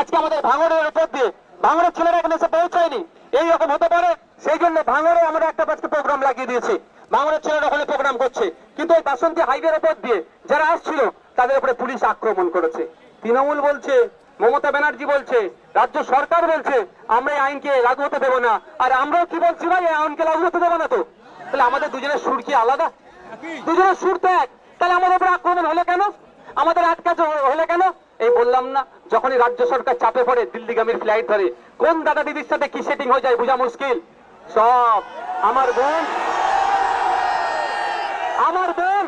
আজকে আমাদের ভাঙড়ের উপর দিয়ে ভাঙড়ের ছেলেরা এখানে এসে পৌঁছায়নি। এই রকম হতে পারে, সেই জন্য ভাঙড়ে আমরা একটা আজকে প্রোগ্রাম লাগিয়ে দিয়েছি। ভাঙড়ের ছেলেরা ওখানে প্রোগ্রাম করছে। কিন্তু ওই বাসন্তী হাইওয়ের উপর দিয়ে যারা আসছিল, তাদের উপরে পুলিশ আক্রমণ করেছে। তৃণমূল বলছে, মমতা ব্যানার্জি বলছে, রাজ্য সরকার বলছে, আমরা এই আইনকে লাগু হতে দেবো না। আর আমরাও কি বলছি ভাই, এই আইনকে লাগু হতে দেবো না তো? তাহলে আমাদের দুজনের সুর কি আলাদা? দুজনের সুর তো এক। তাহলে আমাদের উপরে আক্রমণ হলে কেন? আমাদের আটকাতে হলে কেন? এই বললাম না। যখনই রাজ্য সরকার চাপে পড়ে, দিল্লিগামীর ফ্লাইট ধরে, কোন দাদা দিদির সাথে কি সেটিং হয়ে যায় বোঝা মুশকিল? সব আমার বোন। আমার বোন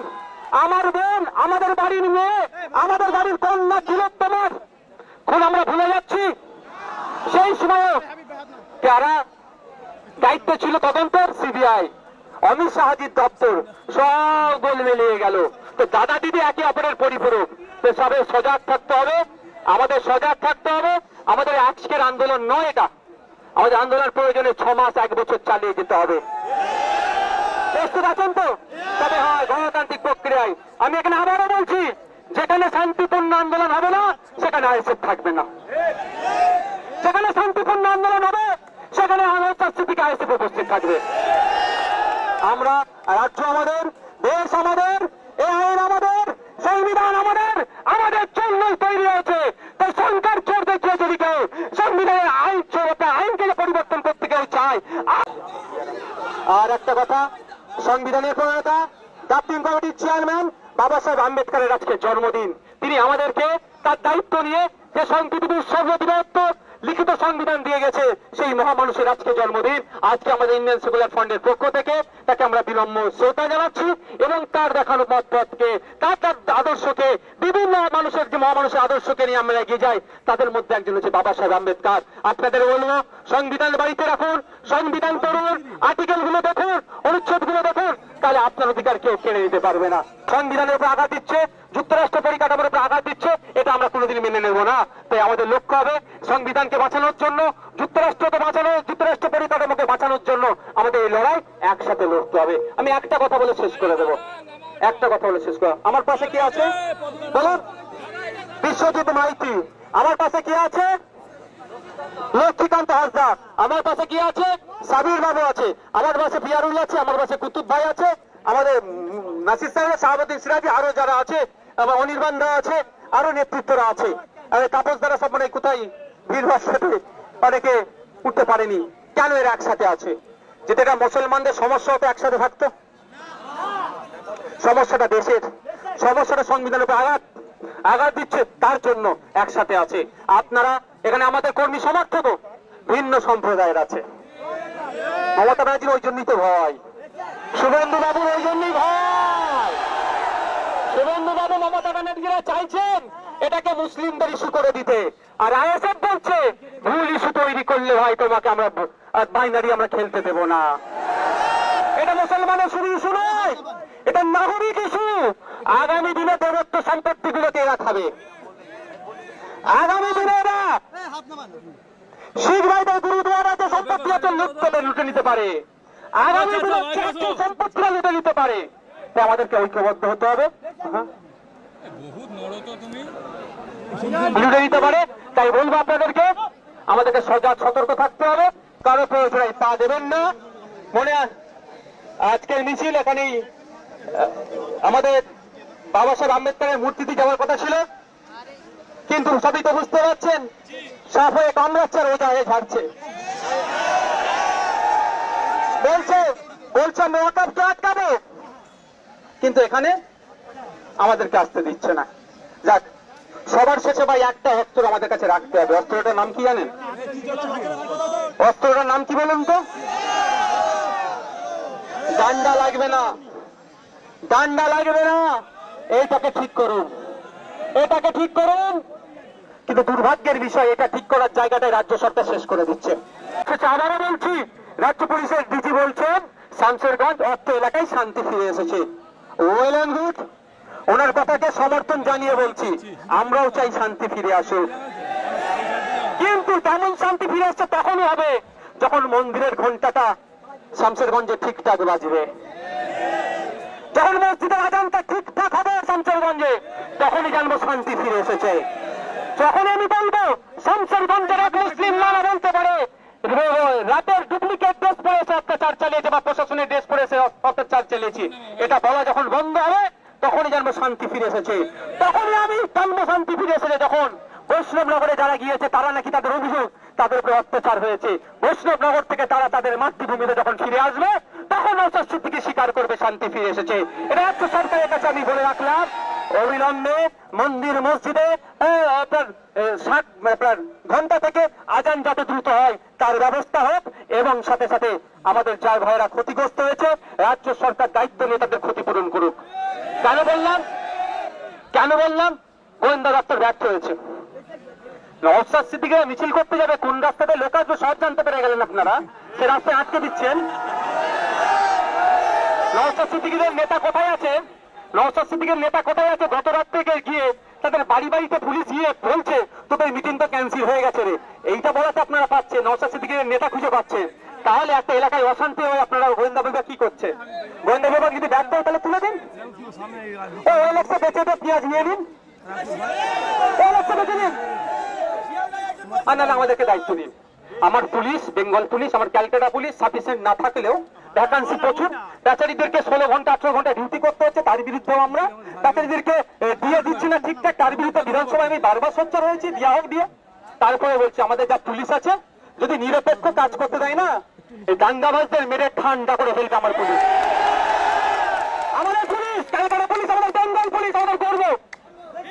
আমার বোন, আমাদের বাড়ির মেয়ে, আমাদের বাড়ির কন্যা ছিল তোমার কোন আমরা ভুলে যাচ্ছি। সেই সময় কারা? দায়িত্ব ছিল তদন্তের সিবিআই অমিত শাহাজির দপ্তর। সব গোল মিলিয়ে গেল। তো দাদা দিদি একে অপরের পরিপূরক। তো সবে সজাগ থাকতে হবে। আমাদের সজাগ থাকতে হবে। আমাদের আজকের আন্দোলন নয় এটা। আমাদের আন্দোলন প্রয়োজনে ছ মাস, এক বছর চালিয়ে যেতে হবে। প্রস্তুত আছেন তো? তবে হয়, গণতান্ত্রিক প্রক্রিয়ায়। আমি এখানে আবারও বলছি, যেখানে শান্তিপূর্ণ আন্দোলন হবে না, সেখানে আইসেফ থাকবে না। যেখানে শান্তিপূর্ণ আন্দোলন হবে, সেখানে স্থিতিকে আইসেফ উপস্থিত থাকবে। আমরা রাজ্য আমাদের, দেশ আমাদের, এ আইন আমাদের, সংবিধান আমাদের আমাদের জন্য তৈরি হয়েছে। তাই সরকার জোর দেখিয়ে কেউ সংবিধানের আইন চোরটা আইনকে পরিবর্তন করতে কেউ চায় আর একটা কথা, সংবিধানের প্রণেতা, জাতীয় কমিটির চেয়ারম্যান বাবা সাহেব আম্বেদকরের আজকে জন্মদিন। তিনি আমাদেরকে তার দায়িত্ব নিয়ে যে সংবিধানের সর্ববৃহত্ত লিখিত সংবিধান দিয়ে গেছে সেই মহামানুষের আজকে জন্মদিন। আজকে আমাদের ইন্ডিয়ান সেকুলার ফান্ডের পক্ষ থেকে তাকে আমরা বিনম্র শ্রদ্ধা জানাচ্ছি এবং তার দেখানো মত পথকে তার তার আদর্শকে, বিভিন্ন মানুষের যে মহামানুষের আদর্শকে নিয়ে আমরা এগিয়ে যাই, তাদের মধ্যে একজন হচ্ছে বাবা সাহেব আম্বেদকর। আপনাদের বলব, সংবিধান বাড়িতে রাখুন, সংবিধান পড়ুন আর্টিকেলগুলো দেখুন অনুচ্ছেদগুলো দেখুন, তাহলে আপনার অধিকার কেউ কেড়ে নিতে পারবে না। সংবিধানের উপর আঘাত দিচ্ছে, যুক্তরাষ্ট্র পরিকাঠামোর উপর আঘাত দিচ্ছে এটা আমরা কোনোদিন নেব না। তাই আমাদের লক্ষ্য হবে সংবিধানকে বাঁচানোর জন্য, যুক্তরাষ্ট্রকে বাঁচানো, যুক্তরাষ্ট্র পরিকাঠামোকে বাঁচানোর জন্য আমাদের এই লড়াই একসাথে লড়তে হবে। আমি একটা কথা বলে শেষ করে দেবো। একটা কথা বলে শেষ করো আমার পাশে কি আছে? বলুন। বিশ্বজিৎ মাইতি। আমার পাশে কি আছে? লক্ষ্মীকান্ত হাসদা আমার পাশে কি আছে? সাবির বাবু আছে। আমার পাশে পিয়ারুল আছে, আমার পাশে কুতুব ভাই আছে। আমাদের নাসির সাহেব, শাহাবুদ্দিন সিরাজি আরও যারা আছে আমার অনির্বাণ দা আছে, আরও নেতৃত্বরা আছে। আর দ্বারা সব মানে কোথায়? ভিড়ভাড় সাথে অনেকে উঠতে পারেনি। কেন এরা একসাথে আছে? যেটা মুসলমানদের সমস্যা হতো, একসাথে থাকতো? সমস্যাটা দেশের। সমস্যাটা সংবিধানের উপর আঘাত আঘাত দিচ্ছে তার জন্য একসাথে আছে। আপনারা এখানে আমাদের কর্মী সমর্থক? ভিন্ন সম্প্রদায়ের আছে। মমতা ব্যানার্জির ওই জন্যই তো ভয়। শুভেন্দু বাবুর ওই জন্যই ভয়। শুভেন্দু বাবু মমতা ব্যানার্জিরা চাইছেন এটাকে মুসলিমদের ইস্যু করে দিতে। আর আইএসএফ বলছে ভুল ইস্যু তৈরি করলে ভাই তোমাকে আমরা বাইনারি আমরা খেলতে দেব না। এটা মুসলমানের শুধু ইস্যু নয় এটা নাগরিক ইস্যু। আগামী দিনে দেবত্ব সম্পত্তি গুলোকে এরা খাবে। আগামী দিনে এরা শিখ ভাইদের গুরুদুয়ারা যে সম্পত্তি আছে লুটতে লুটে নিতে পারে। আগামী দিনে চাকরি সম্পত্তিরা লুটে নিতে পারে তাই আমাদেরকে ঐক্যবদ্ধ হতে হবে। হ্যাঁ। লুটে নিতে পারে তাই বলব আপনাদেরকে আমাদেরকে সজাগ সতর্ক থাকতে হবে কারও প্রয়োজনে পা দেবেন না। মনে আজকের মিছিল এখানেই আমাদের বাবা সাহেব আম্বেদকরের মূর্তিতে যাওয়ার কথা ছিল। কিন্তু সবই তো বুঝতে পারছেন সাফ হয়ে কামড়াচ্ছে আর ওজা হয়ে ঝাড়ছে। বলছে বলছে ওয়াকাফকে আটকাবো। কিন্তু এখানে আমাদেরকে আসতে দিচ্ছে না। যাক সবার শেষে ভাই একটা অস্ত্র আমাদের কাছে রাখতে হবে। অস্ত্রটার নাম কি জানেন? অস্ত্রটার নাম কি বলুন তো? ডান্ডা লাগবে না। ডান্ডা লাগবে না। এইটাকে ঠিক করুন। এটাকে ঠিক করুন। কিন্তু দুর্ভাগ্যের বিষয় এটা ঠিক করার জায়গাটায় রাজ্য সরকার শেষ করে দিচ্ছে। আচ্ছা, আবারও বলছি রাজ্য পুলিশের ডিজি বলছেন শামসেরগঞ্জ অর্থ এলাকায় শান্তি ফিরে এসেছে। ওয়েল অ্যান্ড গুড ওনার কথাকে সমর্থন জানিয়ে বলছি, আমরাও চাই শান্তি ফিরে আসুক। কিন্তু তেমন শান্তি ফিরে আসছে, তখনই হবে যখন মন্দিরের ঘন্টাটা শামসেরগঞ্জে ঠিকঠাক বাজবে। যখন মসজিদের আজানটা ঠিকঠাক হবে শামসেরগঞ্জে, তখনই জানব শান্তি ফিরে এসেছে। যখন আমি বলব শামসের রাতের ডুপ্লিকেট ড্রেস পরে এসে অত্যাচার চালিয়েছে বা প্রশাসনের ড্রেস পরে এসে অত্যাচার চালিয়েছি। এটা বলা যখন বন্ধ হবে তখনই জানব শান্তি ফিরে এসেছে। তখনই আমি জানব শান্তি ফিরে এসেছে যখন বৈষ্ণবনগরে যারা গিয়েছে, তারা নাকি তাদের অভিযোগ, তাদের উপরে অত্যাচার হয়েছে। বৈষ্ণবনগর থেকে তারা তাদের মাতৃভূমিতে যখন ফিরে আসবে, তখন অস্বস্তি থেকে স্বীকার করবে, শান্তি ফিরে এসেছে। এটা রাজ্য সরকারের কাছে আমি বলে রাখলাম, অবিলম্বে মন্দির, মসজিদে ঘণ্টা থেকে আজান যাতে দ্রুত হয়, তার ব্যবস্থা হোক, এবং সাথে সাথে আমাদের যার ভাইয়েরা ক্ষতিগ্রস্ত হয়েছে, রাজ্য সরকার দায়িত্ব নিয়ে তাদের ক্ষতিপূরণ করুক। কেন বললাম? কেন বললাম? গোয়েন্দা দপ্তর ব্যর্থ হয়েছে। নওসাদ সিদ্দিকে মিছিল করতে যাবে কোন রাস্তাতে? লোক আসবে সব জানতে পেরে গেলেন আপনারা। সে রাস্তায় আটকে দিচ্ছেন। নওসাদ সিদ্দিকীদের নেতা কোথায় আছে? নওসাদ সিদ্দিকের নেতা কোথায় আছে? গত রাত থেকে গিয়ে তাদের বাড়ি বাড়িতে পুলিশ গিয়ে বলছে, তোদের মিটিং তো ক্যান্সেল হয়ে গেছে রে। এইটা বলাতে আপনারা পাচ্ছেন নওসাদ সিদ্দিকের নেতা খুঁজে পাচ্ছেন তাহলে একটা এলাকায় অশান্তি হয়ে আপনারা গোয়েন্দা বিভাগ কি করছে? গোয়েন্দা বিভাগ যদি ব্যর্থ হয় তাহলে তুলে দিন। ও লোকটা বেঁচে তো পেঁয়াজ নিয়ে নিন। না আমাদেরকে দায়িত্ব নিন। আমার পুলিশ বেঙ্গল পুলিশ আমার ক্যালকাটা পুলিশ সাফিসিয়েন্ট না থাকলেও ভ্যাকান্সি প্রচুর। বেচারিদেরকে ষোলো ঘণ্টা আঠারো ঘণ্টা ডিউটি করতে হচ্ছে তার বিরুদ্ধেও আমরা বেচারিদেরকে এ, দিয়ে দিচ্ছি না ঠিকঠাক। তার বিরুদ্ধে বিধানসভায় আমি বারবার সোচ্চার হয়েছি দিয়া হোক দিয়ে। তারপরে বলছি আমাদের যা পুলিশ আছে যদি নিরপেক্ষ কাজ করতে দেয় না এই দাঙ্গাবাজদের মেরে ঠান্ডা করে ফেলবে আমার পুলিশ। আমাদের পুলিশ পুলিশ আমাদের বেঙ্গল পুলিশ আমাদের করব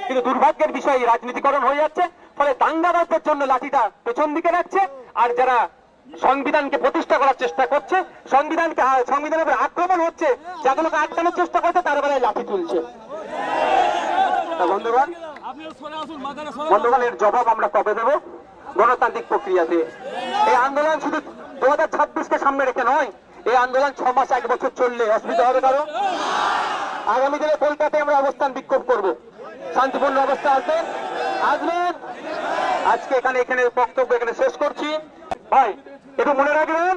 কিন্তু দুর্ভাগ্যের বিষয় রাজনীতিকরণ হয়ে যাচ্ছে ফলে দাঙ্গাবাজদের জন্য লাঠিটা পেছন দিকে রাখছে আর যারা সংবিধানকে প্রতিষ্ঠা করার চেষ্টা করছে সংবিধানকে সংবিধানের উপর আক্রমণ হচ্ছে যাগুলোকে আটকানোর চেষ্টা করছে তার বেলায় লাঠি তুলছে। বন্ধুগণ বন্ধুগণ এর জবাব আমরা কবে দেবো? গণতান্ত্রিক প্রক্রিয়াতে। এই আন্দোলন শুধু দু হাজার ছাব্বিশকে সামনে রেখে নয়, এই আন্দোলন ছ মাস, এক বছর চললে অসুবিধা হবে কারও? আগামী দিনে কলকাতায় আমরা অবস্থান বিক্ষোভ করব। শান্তিপূর্ণ অবস্থা আসবেন। আসবেন। আজকে এখানে এখানে বক্তব্য এখানে শেষ করছি। ভাই, একটু মনে রাখবেন,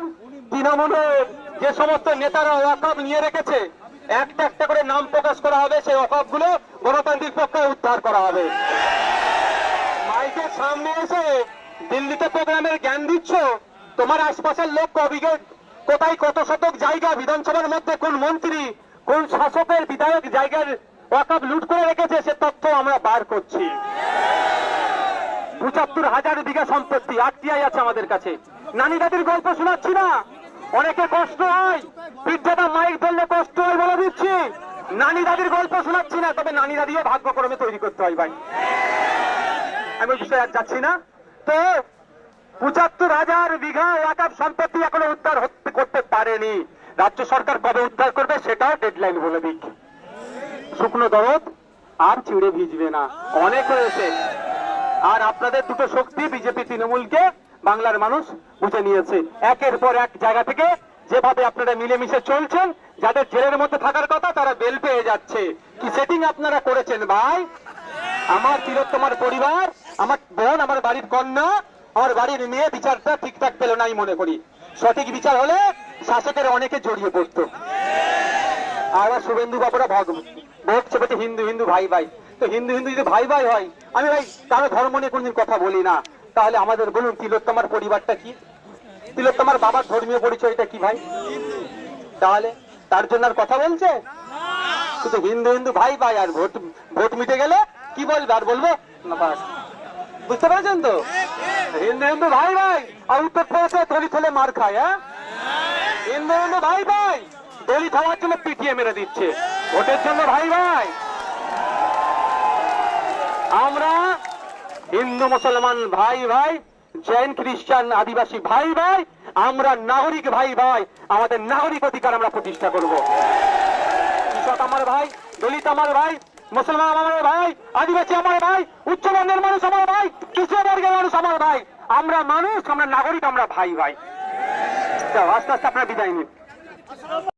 তৃণমূলের যে সমস্ত নেতারা ওয়াকফ নিয়ে রেখেছে, একটা একটা করে নাম প্রকাশ করা হবে, সেই ওয়াকফগুলো গণতান্ত্রিক পক্ষে উদ্ধার করা হবে। মাইকের সামনে এসে দিল্লিতে প্রোগ্রামের জ্ঞান দিচ্ছ? তোমার আশপাশের লোক কবিকে কোথায় কত শতক জায়গা বিধানসভার মধ্যে? কোন মন্ত্রী, কোন শাসকের বিধায়ক জায়গার ওয়াকাপ লুট করে রেখেছে? সে তথ্য আমরা বার করছি। পঁচাত্তর হাজার বিঘা সম্পত্তি আটটিআই আছে আমাদের কাছে। নানি দাদির গল্প শোনাচ্ছি না? অনেকে কষ্ট হয়। বৃদ্ধতা মাইক ধরলে কষ্ট হয় বলে দিচ্ছি। নানি দাদির গল্প শোনাচ্ছি না, তবে নানি দাদিও ভাগ্যক্রমে তৈরি করতে হয় ভাই। আমি বিষয়ে আর যাচ্ছি না। তো পঁচাত্তর হাজার বিঘা এলাকার সম্পত্তি এখনও উদ্ধার করতে পারেনি। রাজ্য সরকার কবে উদ্ধার করবে সেটাও ডেডলাইন বলে দিক। শুকনো দরদ, আর চিড়ে ভিজবে না। অনেক হয়েছে। আর আপনাদের দুটো শক্তি বিজেপি তৃণমূলকে বাংলার মানুষ বুঝে নিয়েছে। একের পর এক জায়গা থেকে যেভাবে আপনারা মিলেমিশে চলছেন, যাদের জেলের মধ্যে থাকার কথা তারা বেল পেয়ে যাচ্ছে। কি সেটিং আপনারা করেছেন ভাই? আমার তিলোত্তমার পরিবার আমার বোন আমার বাড়ির কন্যা, আমার বাড়ির মেয়ে বিচারটা ঠিকঠাক পেল নাই মনে করি। সঠিক বিচার হলে শাসকের অনেকে জড়িয়ে পড়তো। আর শুভেন্দু বাবুরা ভগ ভোট চেপেছে হিন্দু হিন্দু ভাই ভাই। তো হিন্দু হিন্দু যদি ভাই ভাই হয়, আমি ভাই কারও ধর্ম নিয়ে কোনদিন কথা বলি না। তাহলে আমাদের বলুন, তিলোত্তমার পরিবারটা কি? তিলোত্তমার বাবার ধর্মীয় পরিচয়টা কি ভাই? তাহলে তার জন্য আর কথা বলছে? শুধু হিন্দু হিন্দু ভাই ভাই আর ভোট ভোট মিটে গেলে কি বলবে আর বলব? না বুঝতে পেরেছেন তো? হিন্দু হিন্দু, ভাই ভাই আর উত্তর প্রদেশে দলিত হলে মার খায় হ্যাঁ? হিন্দু হিন্দু, ভাই ভাই দলিত হওয়ার জন্য পিটিয়ে মেরে দিচ্ছে। ভোটের জন্য, ভাই ভাই। আমরা হিন্দু, মুসলমান, ভাই ভাই, জৈন, খ্রিস্টান, আদিবাসী ভাই ভাই, আমরা নাগরিক ভাই ভাই, আমাদের নাগরিক অধিকার আমরা প্রতিষ্ঠা করব। কৃষক আমার ভাই, দলিত আমার ভাই মুসলমান আমার ভাই, আদিবাসী আমার ভাই উচ্চবর্ণের মানুষ আমার ভাই কৃষ্ণ বর্গের মানুষ আমার ভাই। আমরা মানুষ, আমরা নাগরিক, আমরা ভাই ভাই। আস্তে আস্তে আপনার বিদায় নিন।